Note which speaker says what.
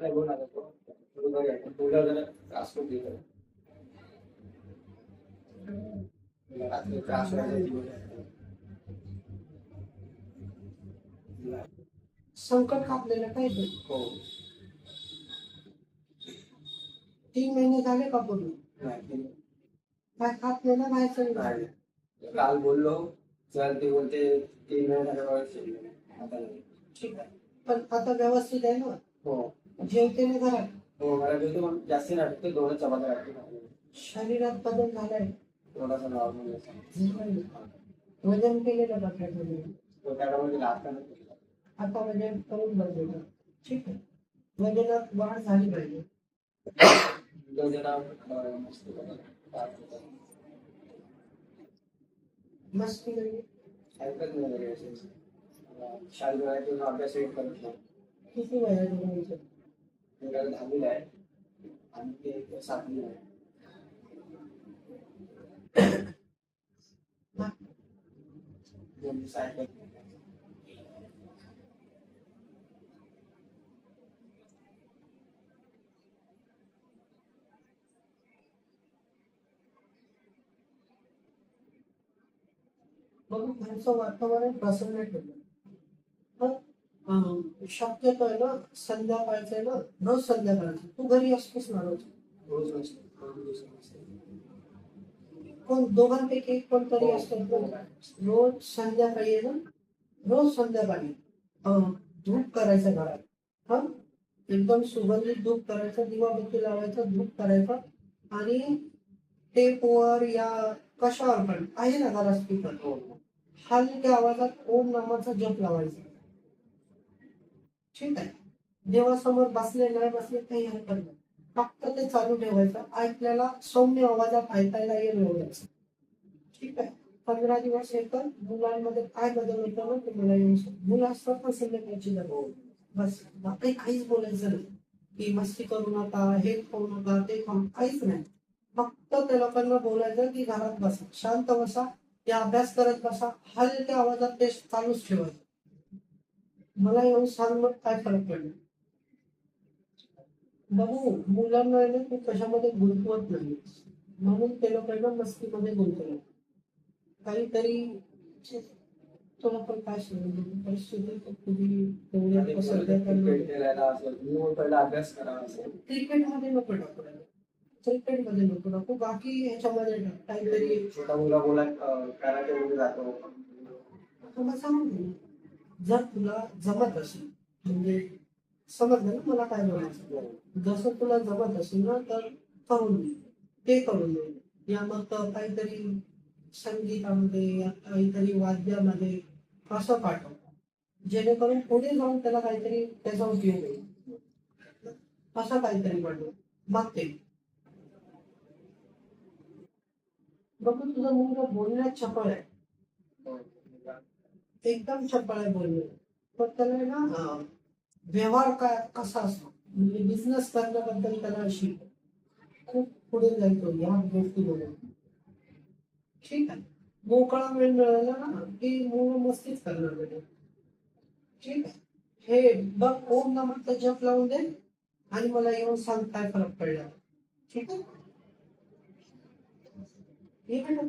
Speaker 1: काय बोल त्रास त्रास
Speaker 2: संकट कापलेलं पाहिजे.
Speaker 1: हो.
Speaker 2: तीन महिने झाले का
Speaker 1: नाही
Speaker 2: काय बाहेरचं
Speaker 1: नाही. काल बोललो चल ते बोलते तीन महिने. आता.
Speaker 2: ठीक आहे. पण आता व्यवस्थित आहे ना?
Speaker 1: हो.
Speaker 2: जेवते ना घरात
Speaker 1: हो मला भेटतो पण जास्ती वाटते दोनच चपात्या वाटते
Speaker 2: शरीरात बदल झालाय.
Speaker 1: थोडासा नॉर्मल
Speaker 2: वजन केलेलं का त्यामध्ये
Speaker 1: तो त्याच्यामध्ये लागता नाही
Speaker 2: आता वजन करून बदललं ठीक आहे. वजनात वाढ झाली पाहिजे.
Speaker 1: जरा मस्त
Speaker 2: म्हणजे
Speaker 1: ऐकत नाही शाळेत अभ्यास करत नाही.
Speaker 2: किती वयाचं मुलीचं?
Speaker 1: मुलाला दहावीला आहे आणि ते सातवीला आहे दोन दिवस ऐकत नाही.
Speaker 2: बघू घरचं वातावरण प्रसन्न ठेवलं पण अं, शक्यतो आहे ना संध्याकाळचं आहे ना रोज संध्याकाळचं. तू घरी असतोस ना रोज?
Speaker 1: रोज.
Speaker 2: कोण? दोघांपैकी एक कोणतरी असतं ना. रोज संध्याकाळी आहे ना रोज संध्याकाळी धूप करायचं घरात. हा? एकदम सुगंधित धूप करायचं दिवाबत्ती लावायचं धूप करायचं. आणि टेपवर या कशावर पण आहे ना घरात स्पीकर
Speaker 1: हो.
Speaker 2: हलक्या आवाजात ओम नामाचा जप लावायचा. ठीक आहे. देवासमोर बसले नाही बसले काही हरकत नाही. फक्त ते चालू ठेवायचं. ऐकल्याला सौम्य आवाजात ऐकायला येईल एवढंच. ठीक आहे. पंधरा दिवस हे तर मुलांमध्ये काय बदल होतो ना ते मला येऊन मुला मुलं असतात ना संध्याकाळची जागा बस. बाकी काहीच बोलायचं नाही. की मस्ती करू नका हे खाऊ नका ते खाऊ काहीच नाही. फक्त त्या लोकांना बोलायचं की घरात बसा. शांत बसा. या अभ्यास करत बसा. हलक्या आवाजात ते चालूच ठेवायचं. मला येऊन सांग मग काय फरक पडला? बघू मुलांना आहे ना तू कशामध्ये गुंतवत नाही. म्हणून ते लोकांना मस्तीमध्ये गुंतवलं काहीतरी तुला पण काय सांगितलं परिस्थिती खूप तुझी तेवढी आता सध्या तर नाही.
Speaker 1: क्रिकेट खेळायला असेल मी पहिला अभ्यास करावा असेल
Speaker 2: क्रिकेटमध्ये नको टाकू. क्रिकेटमध्ये नको टाकू. बाकी ह्याच्यामध्ये. काहीतरी
Speaker 1: छोटा मुला बोला कराटे मध्ये जातो
Speaker 2: सांगू. जर तुला जमत असेल म्हणजे समजलं ना मला काय म्हणायचं? जसं तुला जमत असेल ना तर करून दे. ते करून दे. या मग काहीतरी संगीतामध्ये काहीतरी वाद्यामध्ये असं पाठव. जेणेकरून पुढे जाऊन त्याला काहीतरी त्याचा उपयोग होईल. असं काहीतरी पाठव मग ते. बघू तुझा मुलगा बोलण्यात छपळ आहे एकदम चपळ आहे बोलण्यात पण त्याला ना व्यवहार काय कसा असतो? म्हणजे बिझनेस करण्याबद्दल त्याला शिक. खूप पुढे तो या गोष्टीमध्ये ठीक आहे. मोकळा वेळ मिळाला ना की मुलं मस्तीच करणार बेटा ठीक आहे. हे बघ ओम नामाचा जप लावून दे आणि मला येऊन सांग काय फरक पडला. ठीक आहे? हे पण